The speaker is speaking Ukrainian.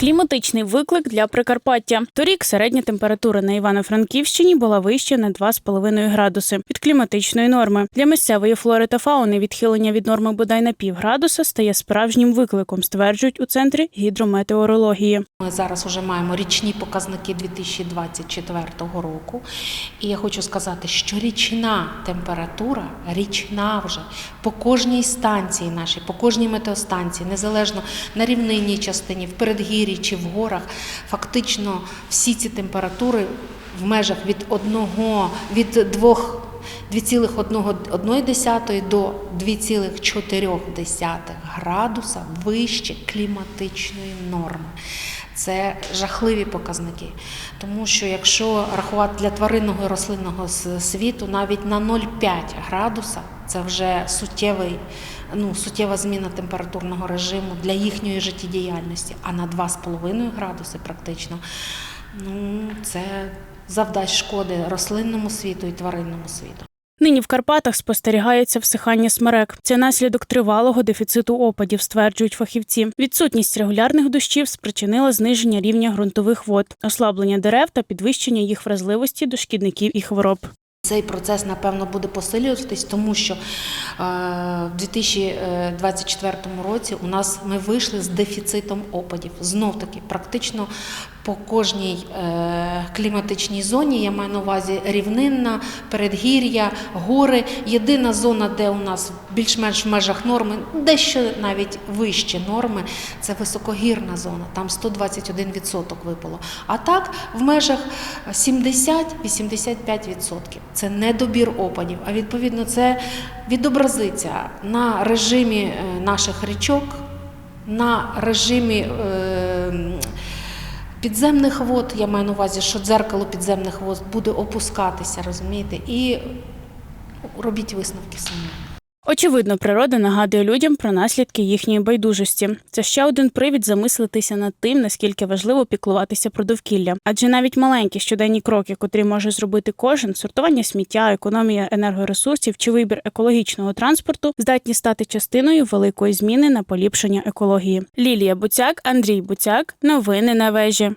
Кліматичний виклик для Прикарпаття. Торік середня температура на Івано-Франківщині була вища на 2,5 градуси від кліматичної норми. Для місцевої флори та фауни відхилення від норми бодай на пів градуса стає справжнім викликом, стверджують у центрі гідрометеорології. Ми зараз вже маємо річні показники 2024 року. І я хочу сказати, що річна температура, річна вже по кожній станції нашій, по кожній метеостанції, незалежно на рівнинній частині, в передгір'ї чи в горах, фактично всі ці температури в межах від одного від двох. 2,1 до 2,4 градуса вище кліматичної норми. Це жахливі показники. Тому що якщо рахувати для тваринного і рослинного світу, навіть на 0,5 градуса це вже суттєвий, ну, суттєва зміна температурного режиму для їхньої життєдіяльності, а на 2,5 градуси практично ну, це завдасть шкоди рослинному світу і тваринному світу. Нині в Карпатах спостерігається всихання смерек. Це наслідок тривалого дефіциту опадів, стверджують фахівці. Відсутність регулярних дощів спричинила зниження рівня ґрунтових вод, ослаблення дерев та підвищення їх вразливості до шкідників і хвороб. Цей процес, напевно, буде посилюватись, тому що е, в 2024 році у нас ми вийшли з дефіцитом опадів. Знов таки, практично по кожній е, кліматичній зоні, я маю на увазі рівнинна, передгір'я, гори. Єдина зона, де у нас більш-менш в межах норми, дещо навіть вище норми, це високогірна зона, там 121% випало. А так в межах 70-85%. Це недобір опадів. А відповідно це відобразиться на режимі е, наших річок, на режимі. Підземних вод, я маю на увазі, що дзеркало підземних вод буде опускатися, розумієте, і робіть висновки самі. Очевидно, природа нагадує людям про наслідки їхньої байдужості. Це ще один привід замислитися над тим, наскільки важливо піклуватися про довкілля. Адже навіть маленькі щоденні кроки, котрі може зробити кожен сортування сміття, економія енергоресурсів чи вибір екологічного транспорту, здатні стати частиною великої зміни на поліпшення екології. Лілія Буцяк, Андрій Буцяк, новини на вежі.